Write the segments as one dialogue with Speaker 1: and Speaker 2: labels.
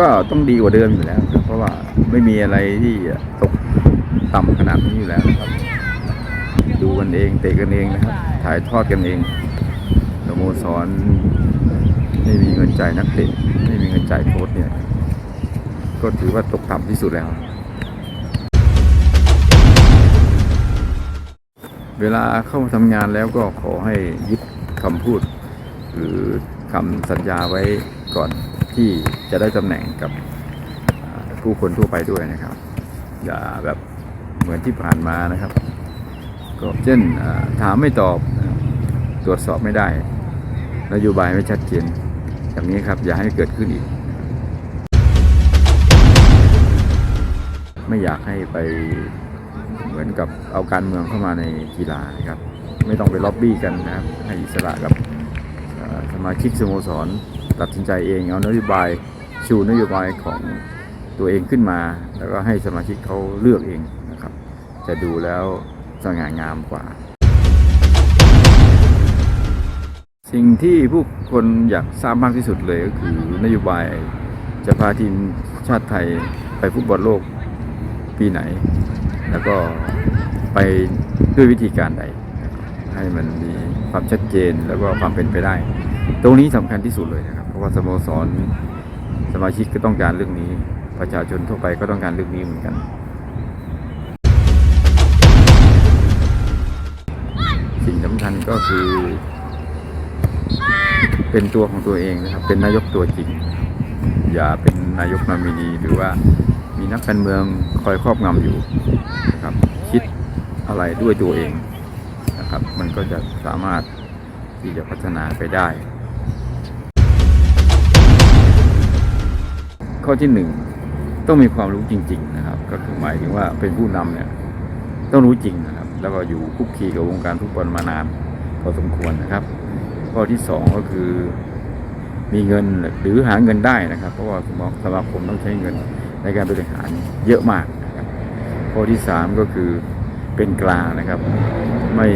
Speaker 1: ก็ต้องดีกว่าเดิมอยู่แล้วครับเพราะว่าไม่มีอะไรที่ตกต่ำขนาดนี้อยู่แล้วนะครับ ดูกันเองเตะกันเองนะครับ ถ่ายทอดกันเองสโมสรไม่มีเงินจ่ายนักเตะไม่มีเงินจ่ายโค้ชเนี่ย ก็ถือว่าตกต่ำที่สุดแล้ว เวลาเข้ามาทำงานแล้วก็ขอให้ยึดคำพูด หรือคำสัญญาไว้ก่อน ที่จะได้ตำแหน่งกับผู้คนทั่วไปด้วยนะครับ อย่าแบบเหมือนที่ผ่านมานะครับ ก็เช่นถามไม่ตอบตรวจสอบไม่ได้นโยบายไม่ชัดเจนอย่างนี้ครับ อย่าให้เกิดขึ้นอีก ไม่อยากให้ไปเหมือนกับเอาการเมืองเข้ามาในกีฬานะครับ ไม่ต้องไปล็อบบี้กันนะครับ ให้อิสระกับสมาชิกสโมสร ตัดสินใจเองเอานโยบายชูนโยบายของตัวเองขึ้นมา แล้วก็ให้สมาชิกเขาเลือกเองนะครับ จะดูแล้วสง่างามกว่า สิ่งที่ผู้คนอยากทราบมากที่สุดเลยก็คือนโยบายจะพาทีมชาติไทยไปฟุตบอลโลกปีไหน แล้วก็ไปด้วยวิธีการใด ให้มันมีความชัดเจนแล้วก็ความเป็นไปได้ ตรงนี้สำคัญที่สุดเลยนะครับ เพราะว่าสโมสรสมาชิกก็ต้องการเรื่องนี้ ประชาชนทั่วไปก็ต้องการเรื่องนี้เหมือนกันสิ่งสำคัญก็คือ เป็นตัวของตัวเองนะครับ เป็นนายกตัวจริง อย่าเป็นนายกนามินีหรือว่ามีนักการเมืองคอยครอบงำอยู่นะครับ คิดอะไรด้วยตัวเองนะครับ มันก็จะสามารถที่จะพัฒนาไปได้ ข้อที่หนึ่งต้องมีความรู้จริง ๆ นะครับ ก็คือหมายถึงว่าเป็นผู้นำเนี่ยต้องรู้จริงนะครับ แล้วก็อยู่คุกคีกับวงการฟุตบอลมานานพอสมควรนะครับ ข้อที่สองก็คือมีเงินหรือหาเงินได้นะครับ เพราะว่าสมาสมาคมต้องใช้เงินในการบริหารเยอะมากนะครับข้อที่สามก็คือเป็นกลางนะครับ ไม่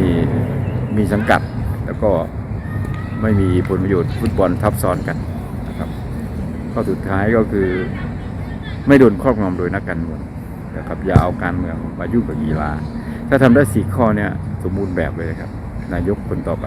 Speaker 1: มีสังกัดแล้วก็ไม่มีผลประโยชน์ฟุตบอลทับซ้อนกัน ข้อสุดท้ายก็คือ ไม่โดนครอบงำโดยนักการเมืองนะครับอย่าเอาการเมืองมายุ่งกับกีฬา ถ้าทำได้สี่ข้อเนี้ยสมบูรณ์แบบเลยครับ นายกคนต่อไป